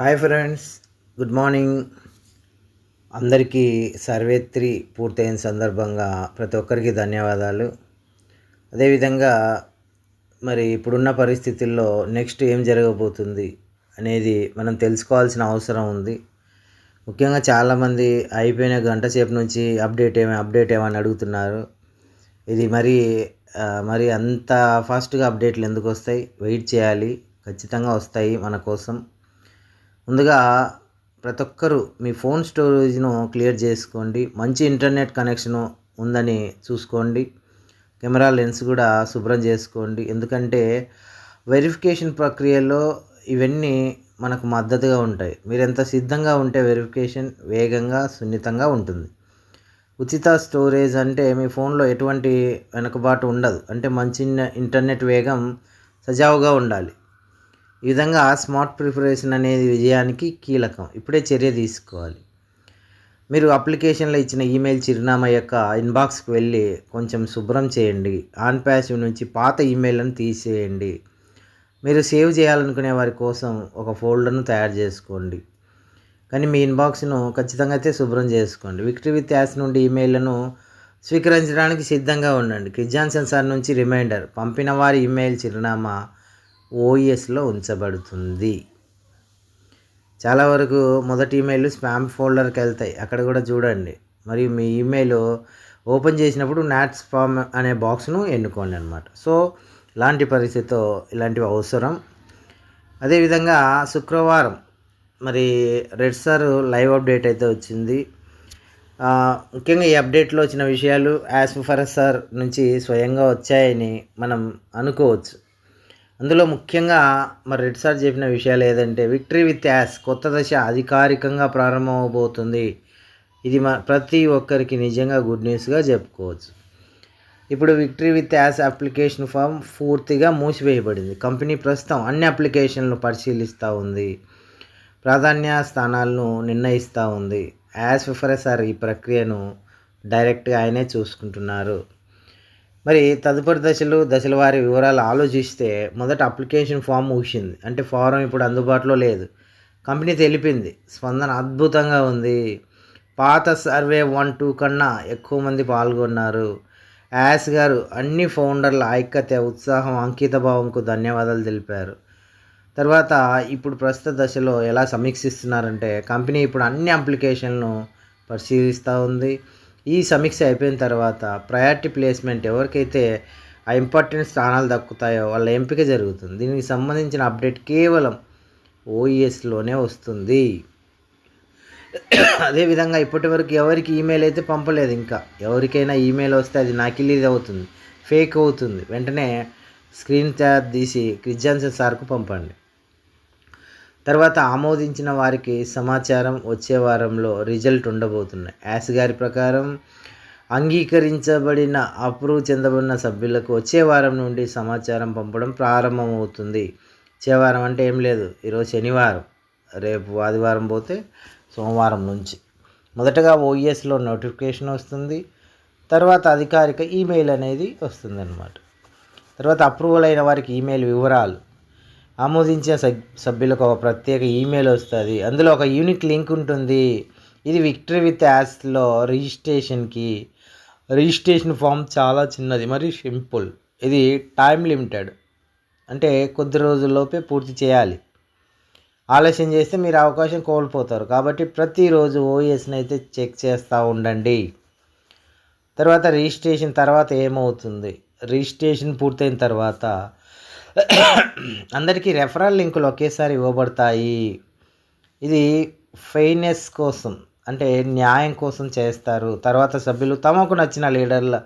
Hi friends good morning. అందరికీ సర్వేత్రి పూర్తయిన సందర్భంగా ప్రతి ఒక్కరికి ధన్యవాదాలు. అదేవిధంగా మరి ఇప్పుడున్న పరిస్థితుల్లో నెక్స్ట్ ఏం జరగబోతుంది అనేది మనం తెలుసుకోవాల్సిన అవసరం ఉంది. ముఖ్యంగా చాలామంది అయిపోయిన గంట సేపు నుంచి అప్డేట్ ఏమి అప్డేట్ ఏమని అడుగుతున్నారు. ఇది మరి మరి అంత ఫాస్ట్గా అప్డేట్లు ఎందుకు వస్తాయి? వెయిట్ చేయాలి. ఖచ్చితంగా వస్తాయి మన కోసం. ముందుగా ప్రతి ఒక్కరూ మీ ఫోన్ స్టోరేజ్ను క్లియర్ చేసుకోండి. మంచి ఇంటర్నెట్ కనెక్షన్ ఉందని చూసుకోండి. కెమెరా లెన్స్ కూడా శుభ్రం చేసుకోండి. ఎందుకంటే వెరిఫికేషన్ ప్రక్రియలో ఇవన్నీ మనకు మద్దతుగా ఉంటాయి. మీరు ఎంత సిద్ధంగా ఉంటే వెరిఫికేషన్ వేగంగా సున్నితంగా ఉంటుంది. ఉచిత స్టోరేజ్ అంటే మీ ఫోన్లో ఎటువంటి వెనుకబాటు ఉండదు. అంటే మంచి ఇంటర్నెట్ వేగం సజావుగా ఉండాలి. ఈ విధంగా స్మార్ట్ ప్రిపరేషన్ అనేది విజయానికి కీలకం. ఇప్పుడే చర్య తీసుకోవాలి. మీరు అప్లికేషన్లో ఇచ్చిన ఈమెయిల్ చిరునామా యొక్క ఇన్బాక్స్కి వెళ్ళి కొంచెం శుభ్రం చేయండి. ఆన్ ప్యాసివ్ నుంచి పాత ఈమెయిల్లను తీసేయండి. మీరు సేవ్ చేయాలనుకునే వారి కోసం ఒక ఫోల్డర్ను తయారు చేసుకోండి. కానీ మీ ఇన్బాక్స్ను ఖచ్చితంగా అయితే శుభ్రం చేసుకోండి. విక్టరీ విత్ యాస్ నుండి ఈమెయిల్లను స్వీకరించడానికి సిద్ధంగా ఉండండి. క్రిజాన్సన్ సార్ నుంచి రిమైండర్ పంపిన వారి ఈమెయిల్ చిరునామా ఓఎస్లో ఉంచబడుతుంది. చాలా వరకు మొదటి ఈమెయిల్ స్పామ్ ఫోల్డర్కి వెళ్తాయి. అక్కడ కూడా చూడండి. మరియు మీ ఈమెయిల్ ఓపెన్ చేసినప్పుడు నాట్ స్పామ్ అనే బాక్స్ను ఎన్నుకోండి అనమాట సో ఇలాంటి పరిస్థితితో ఇలాంటివి అవసరం. అదేవిధంగా శుక్రవారం మరి రెడ్ సార్ లైవ్ అప్డేట్ అయితే వచ్చింది. ముఖ్యంగా ఈ అప్డేట్లో వచ్చిన విషయాలు యాజ్ ఫర్ సార్ నుంచి స్వయంగా వచ్చాయని మనం అనుకోవచ్చు. అందులో ముఖ్యంగా మరి రెడ్ సార్ చెప్పిన విషయాలు ఏదంటే విక్టరీ విత్ యాస్ కొత్త దశ అధికారికంగా ప్రారంభమవబోతుంది ఇది మా ప్రతి ఒక్కరికి నిజంగా గుడ్ న్యూస్గా చెప్పుకోవచ్చు. ఇప్పుడు విక్టరీ విత్ యాస్ అప్లికేషన్ ఫామ్ పూర్తిగా మూసివేయబడింది. కంపెనీ ప్రస్తుతం అన్ని అప్లికేషన్లు పరిశీలిస్తూ ఉంది. ప్రాధాన్య స్థానాలను నిర్ణయిస్తూ ఉంది. యాజ్ సార్ ఈ ప్రక్రియను డైరెక్ట్గా ఆయనే చూసుకుంటున్నారు. మరి తదుపరి దశలు దశల వారి వివరాలు ఆలోచిస్తే మొదట అప్లికేషన్ ఫామ్ ముగిసింది. అంటే ఫారం ఇప్పుడు అందుబాటులో లేదు. కంపెనీ తెలిపింది. స్పందన అద్భుతంగా ఉంది. పాత సర్వే వన్ టూ కన్నా ఎక్కువ మంది పాల్గొన్నారు. యాస్ గారు అన్ని ఫౌండర్ల ఐక్యత ఉత్సాహం అంకిత భావంకు ధన్యవాదాలు తెలిపారు. తర్వాత ఇప్పుడు ప్రస్తుత దశలో ఎలా సమీక్షిస్తున్నారంటే కంపెనీ ఇప్పుడు అన్ని అప్లికేషన్లను పరిశీలిస్తూ ఉంది. ఈ సమీక్ష అయిపోయిన తర్వాత ప్రయారిటీ ప్లేస్మెంట్ ఎవరికైతే ఆ ఇంపార్టెంట్ స్థానాలు దక్కుతాయో వాళ్ళ ఎంపిక జరుగుతుంది. దీనికి సంబంధించిన అప్డేట్ కేవలం ఓఈఎస్లోనే వస్తుంది. అదేవిధంగా ఇప్పటివరకు ఎవరికి ఈమెయిల్ అయితే పంపలేదు ఇంకా. ఎవరికైనా ఈమెయిల్ వస్తే అది నకిలీది అవుతుంది. ఫేక్ అవుతుంది. వెంటనే స్క్రీన్ ట్యాబ్ తీసి క్రిజాన్సన్ సార్కు పంపండి. తర్వాత ఆమోదించిన వారికి సమాచారం వచ్చే వారంలో రిజల్ట్ ఉండబోతున్నాయి. యాస్ గారి ప్రకారం అంగీకరించబడిన అప్రూవ్ చెందబడిన సభ్యులకు వచ్చే వారం నుండి సమాచారం పంపడం ప్రారంభమవుతుంది. వచ్చే వారం అంటే ఏం లేదు. ఈరోజు శనివారం. రేపు ఆదివారం పోతే సోమవారం నుంచి. మొదటగా ఓఎస్లో నోటిఫికేషన్ వస్తుంది. తర్వాత అధికారిక ఈమెయిల్ అనేది వస్తుందన్నమాట. తర్వాత అప్రూవల్ అయిన వారికి ఈమెయిల్ వివరాలు. ఆమోదించిన సబ్- సభ్యులకు ఒక ప్రత్యేక ఈమెయిల్ వస్తుంది. అందులో ఒక యూనిక్ లింక్ ఉంటుంది. ఇది విక్టరీ విత్ యాస్లో రిజిస్ట్రేషన్కి రిజిస్ట్రేషన్ ఫామ్ చాలా చిన్నది మరి సింపుల్. ఇది టైం లిమిటెడ్. అంటే కొద్ది రోజుల్లోపే పూర్తి చేయాలి. ఆలస్యం చేస్తే మీరు అవకాశం కోల్పోతారు. కాబట్టి ప్రతిరోజు ఓఎస్ని అయితే చెక్ చేస్తూ ఉండండి. తర్వాత రిజిస్ట్రేషన్ తర్వాత ఏమవుతుంది? రిజిస్ట్రేషన్ పూర్తయిన తర్వాత అందరికీ రెఫరల్ లింకులు ఒకేసారి ఇవ్వబడతాయి. ఇది ఫెయిర్నెస్ కోసం అంటే న్యాయం కోసం చేస్తారు. తర్వాత సభ్యులు తమకు నచ్చిన లీడర్ల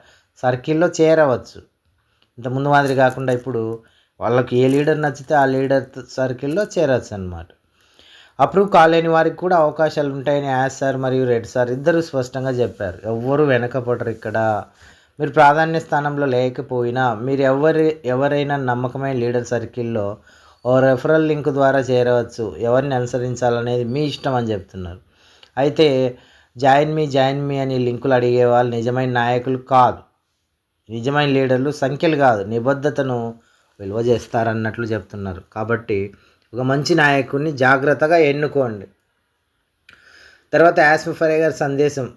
సర్కిల్లో చేరవచ్చు. ఇంత ముందు మాదిరి కాకుండా ఇప్పుడు వాళ్ళకి ఏ లీడర్ నచ్చితే ఆ లీడర్ సర్కిల్లో చేరవచ్చు అనమాట అప్రూవ్ కాలేని వారికి కూడా అవకాశాలు ఉంటాయని యాస్ సార్ మరియు రెడ్ సార్ ఇద్దరు స్పష్టంగా చెప్పారు. ఎవ్వరు వెనకపడరు ఇక్కడ. మీరు ప్రాధాన్య స్థానంలో లేకపోయినా మీరు ఎవరి ఎవరైనా నమ్మకమైన లీడర్ సర్కిల్లో ఓ రెఫరల్ లింక్ ద్వారా చేరవచ్చు. ఎవరిని అనుసరించాలనేది మీ ఇష్టం అని చెప్తున్నారు. అయితే జాయిన్ మీ జాయిన్ మీ అని లింకులు అడిగే వాళ్ళు నిజమైన నాయకులు కాదు. నిజమైన లీడర్లు సంఖ్యలు కాదు. నిబద్ధతను విలువ చేస్తారన్నట్లు చెప్తున్నారు. కాబట్టి ఒక మంచి నాయకుడిని జాగ్రత్తగా ఎన్నుకోండి. తర్వాత యాస్ఫరే గారి సందేశం.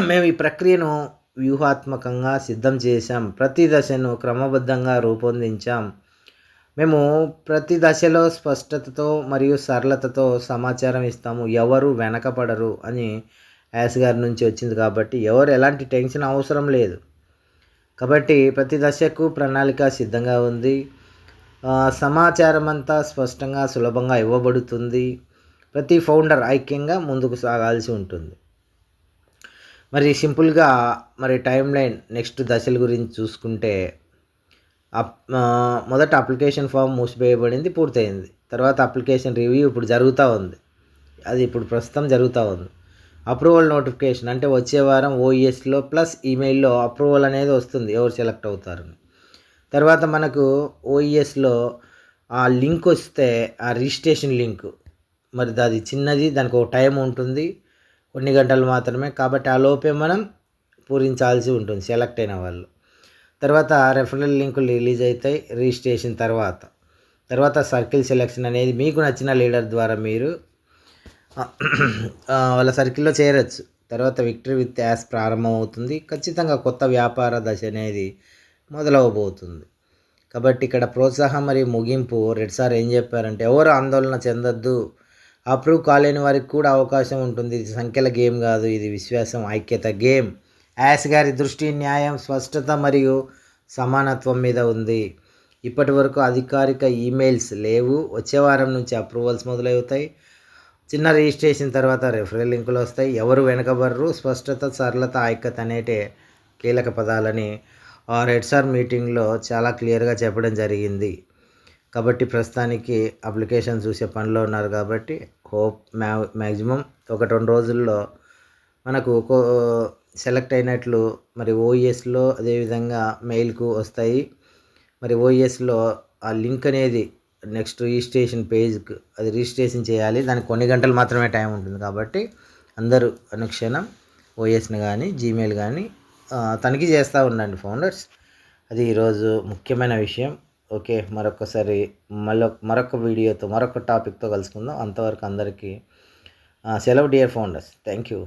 మేము ఈ ప్రక్రియను వ్యూహాత్మకంగా సిద్ధం చేశాం. ప్రతి దశను క్రమబద్ధంగా రూపొందించాం. మేము ప్రతి దశలో స్పష్టతతో మరియు సరళతతో సమాచారం ఇస్తాము. ఎవరు వెనకపడరు అని యాస్ గారి నుంచి వచ్చింది కాబట్టి ఎవరు ఎలాంటి టెన్షన్ అవసరం లేదు. కాబట్టి ప్రతి దశకు ప్రణాళిక సిద్ధంగా ఉంది. సమాచారం అంతా స్పష్టంగా సులభంగా ఇవ్వబడుతుంది. ప్రతి ఫౌండర్ ఐక్యంగా ముందుకు సాగాల్సి ఉంటుంది. మరి సింపుల్గా మరి టైం లైన్ నెక్స్ట్ దశల గురించి చూసుకుంటే అప్ మొదట అప్లికేషన్ ఫామ్ మూసివేయబడింది పూర్తయింది. తర్వాత అప్లికేషన్ రివ్యూ ఇప్పుడు జరుగుతూ ఉంది. అది ఇప్పుడు ప్రస్తుతం జరుగుతూ ఉంది. అప్రూవల్ నోటిఫికేషన్ అంటే వచ్చే వారం ఓఈఎస్లో ప్లస్ ఈమెయిల్లో అప్రూవల్ అనేది వస్తుంది ఎవరు సెలెక్ట్ అవుతారని. తర్వాత మనకు ఓఈఎస్లో ఆ లింక్ వస్తే ఆ రిజిస్ట్రేషన్ లింక్. మరి అది చిన్నది దానికి ఒక టైం ఉంటుంది. కొన్ని గంటలు మాత్రమే. కాబట్టి ఆ లోపే మనం పూరించాల్సి ఉంటుంది సెలెక్ట్ అయిన వాళ్ళు. తర్వాత రెఫరల్ లింకులు రిలీజ్ అవుతాయి రిజిస్ట్రేషన్ తర్వాత. తర్వాత సర్కిల్ సెలెక్షన్ అనేది మీకు నచ్చిన లీడర్ ద్వారా మీరు వాళ్ళ సర్కిల్లో చేరచ్చు. తర్వాత విక్టరీ విత్ యాస్ ప్రారంభమవుతుంది ఖచ్చితంగా కొత్త వ్యాపార దశ అనేది మొదలవబోతుంది. కాబట్టి ఇక్కడ ప్రోత్సాహం మరియు ముగింపు రెడ్సార్ ఏం చెప్పారంటే ఎవరు ఆందోళన చెందొద్దు అప్రూవ్ కాలేని వారికి కూడా అవకాశం ఉంటుంది. ఇది సంఖ్యల గేమ్ కాదు ఇది విశ్వాసం ఐక్యత గేమ్. యాస్ గారి దృష్టి న్యాయం స్పష్టత మరియు సమానత్వం మీద ఉంది. ఇప్పటి వరకు అధికారిక ఈమెయిల్స్ లేవు. వచ్చే వారం నుంచి అప్రూవల్స్ మొదలవుతాయి. చిన్న రిజిస్ట్రేషన్ తర్వాత రెఫరల్ లింకులు వస్తాయి. ఎవరు వెనకబడరు? స్పష్టత సరళత ఐక్యత అనేటే కీలక పదాలని ఆ రెడ్ సార్ మీటింగ్లో చాలా క్లియర్గా చెప్పడం జరిగింది. కాబట్టి ప్రస్తుతానికి అప్లికేషన్ చూసే పనిలో ఉన్నారు కాబట్టి హోప్ మ్యా మ్యాక్సిమం ఒక రెండు రోజుల్లో మనకు సెలెక్ట్ అయినట్లు మరి ఓఈఎస్లో అదేవిధంగా మెయిల్కు వస్తాయి. మరి ఓఈఎస్లో ఆ లింక్ అనేది నెక్స్ట్ రిజిస్ట్రేషన్ పేజ్కి అది రిజిస్ట్రేషన్ చేయాలి. దానికి కొన్ని గంటలు మాత్రమే టైం ఉంటుంది కాబట్టి అందరూ అనుక్షణం ఓఎస్ని కానీ జీమెయిల్ కానీ తనిఖీ చేస్తూ ఉండండి ఫౌండర్స్. అది ఈరోజు ముఖ్యమైన విషయం. ఓకే మరొకసారి మళ్ళీ మరొక వీడియోతో మరొక టాపిక్తో కలుసుకుందాం. అంతవరకు అందరికీ సెలవు డియర్ ఫౌండర్స్. Thank you